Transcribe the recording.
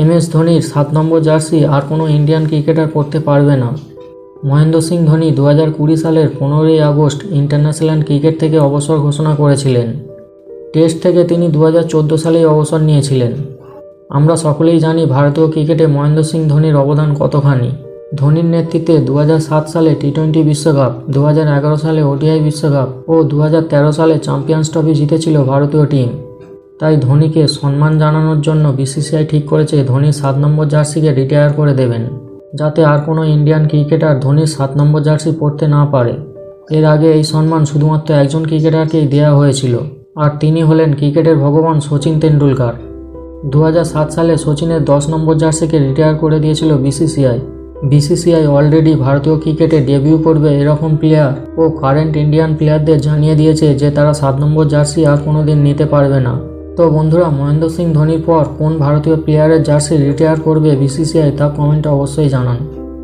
M S ধোনির সাত নম্বর jersey আর কোনো ইন্ডিয়ান ক্রিকেটার পরতে পারবে না। মহেন্দ্র সিং ধোনি দু হাজার কুড়ি সালের পনেরোই আগস্ট ইন্টারন্যাশনাল ক্রিকেট থেকে অবসর ঘোষণা করেছিলেন। টেস্ট থেকে তিনি দু হাজার চোদ্দ সালেই অবসর নিয়েছিলেন। আমরা সকলেই জানি ভারতীয় ক্রিকেটে মহেন্দ্র সিং ধোনির অবদান কতখানি। ধোনির নেতৃত্বে দু সাত সালে টি টোয়েন্টি বিশ্বকাপ দু হাজার এগারো সালে ওডিআই বিশ্বকাপ ও দু হাজার তেরো সালে চ্যাম্পিয়ন্স ট্রফি জিতেছিল ভারতীয় টিম। তাই ধোনিকে সম্মান জানানোর জন্য বিসিসিআই ঠিক করেছে ধোনির সাত নম্বর জার্সিকে রিটায়ার করে দেবেন, যাতে আর কোনো ইন্ডিয়ান ক্রিকেটার ধোনির সাত নম্বর জার্সি পরতে না পারে। এর আগে এই সম্মান শুধুমাত্র একজন ক্রিকেটারকেই দেওয়া হয়েছিল, আর তিনি হলেন ক্রিকেটের ভগবান সচিন তেন্ডুলকার। দু হাজার সাত সালে সচিনের দশ নম্বর জার্সিকে রিটায়ার করে দিয়েছিল বিসিসিআই। বিসিসিআই অলরেডি ভারতীয় ক্রিকেটে ডেবিউ করবে এরকম প্লেয়ার ও কারেন্ট ইন্ডিয়ান প্লেয়ারদের জানিয়ে দিয়েছে যে তারা সাত নম্বর জার্সি আর কোনোদিন নিতে পারবে না। তো বন্ধুরা, মহেন্দ্র সিং ধোনির পর কোন ভারতীয় প্লেয়ারের জার্সি রিটায়ার করবে বিসিসিআই তা কমেন্টে অবশ্যই জানান।